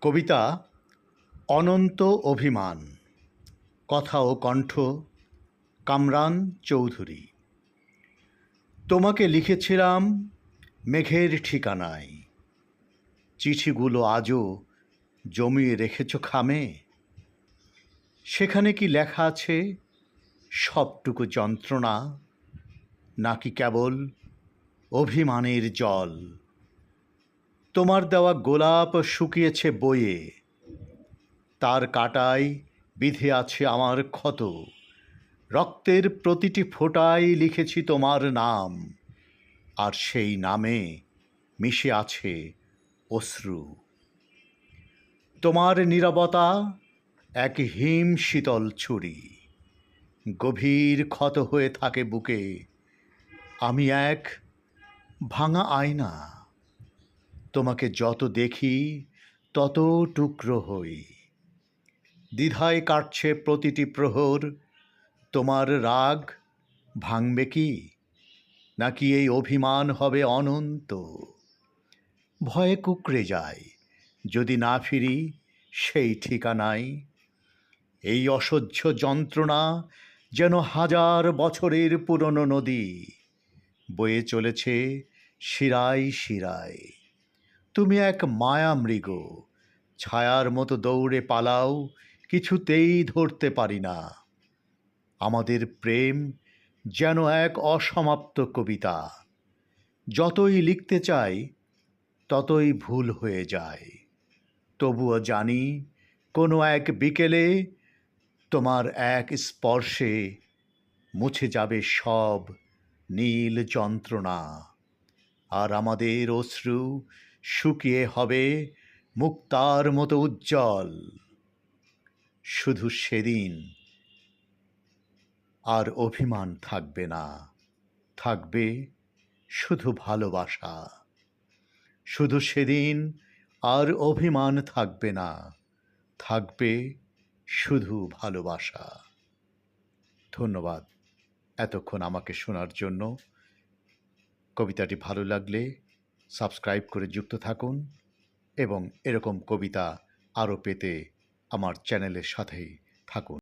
কবিতা অনন্ত অভিমান, কথা ও কণ্ঠ কামরান চৌধুরী। তোমাকে লিখেছিলাম মেঘের ঠিকানায়। চিঠিগুলো আজও জমিয়ে রেখেছ খামে। সেখানে কি লেখা আছে সবটুকু যন্ত্রণা, নাকি কেবল অভিমানের জল? তোমার দেওয়া গোলাপ শুকিয়েছে বইয়ে। তার কাটায় বিধে আছে আমার ক্ষত। রক্তের প্রতিটি ফোঁটায় লিখেছি তোমার নাম। আর সেই নামে মিশে আছে অশ্রু। তোমার নীরবতা এক হিম শীতল ছুরি। গভীর ক্ষত হয়ে থাকে বুকে। আমি এক ভাঙা আয়না। তোমাকে যত দেখি তত টুকরো হই। দ্বিধায় কাটছে প্রতিটি প্রহর, তোমার রাগ ভাঙবে কি? নাকি এই অভিমান হবে অনন্ত? ভয়ে কুকড়ে যায়, যদি না ফিরি সেই ঠিকানায়। এই অসহ্য যন্ত্রণা যেন হাজার বছরের পুরনো নদী, বয়ে চলেছে শিরায় শিরায়। তুমি এক মায়া মৃগ। ছায়ার মতো দৌড়ে পালাও, কিছুতেই ধরতে পারি না। আমাদের প্রেম যেন এক অসমাপ্ত কবিতা। যতই লিখতে চাই, ততই ভুল হয়ে যায়। তবুও জানি, কোনো এক বিকেলে তোমার এক স্পর্শে মুছে যাবে সব নীল যন্ত্রণা। আর আমাদের অশ্রু শুকিয়ে হবে মুক্তার মতো উজ্জ্বল। শুধু সেদিন আর অভিমান থাকবে না, থাকবে শুধু ভালোবাসা। শুধু সেদিন আর অভিমান থাকবে না, থাকবে শুধু ভালোবাসা। ধন্যবাদ এতক্ষণ আমাকে শোনার জন্য। কবিতাটি ভালো লাগলে সাবস্ক্রাইব করে যুক্ত থাকুন এবং এরকম কবিতা আরও পেতে আমার চ্যানেলের সাথেই থাকুন।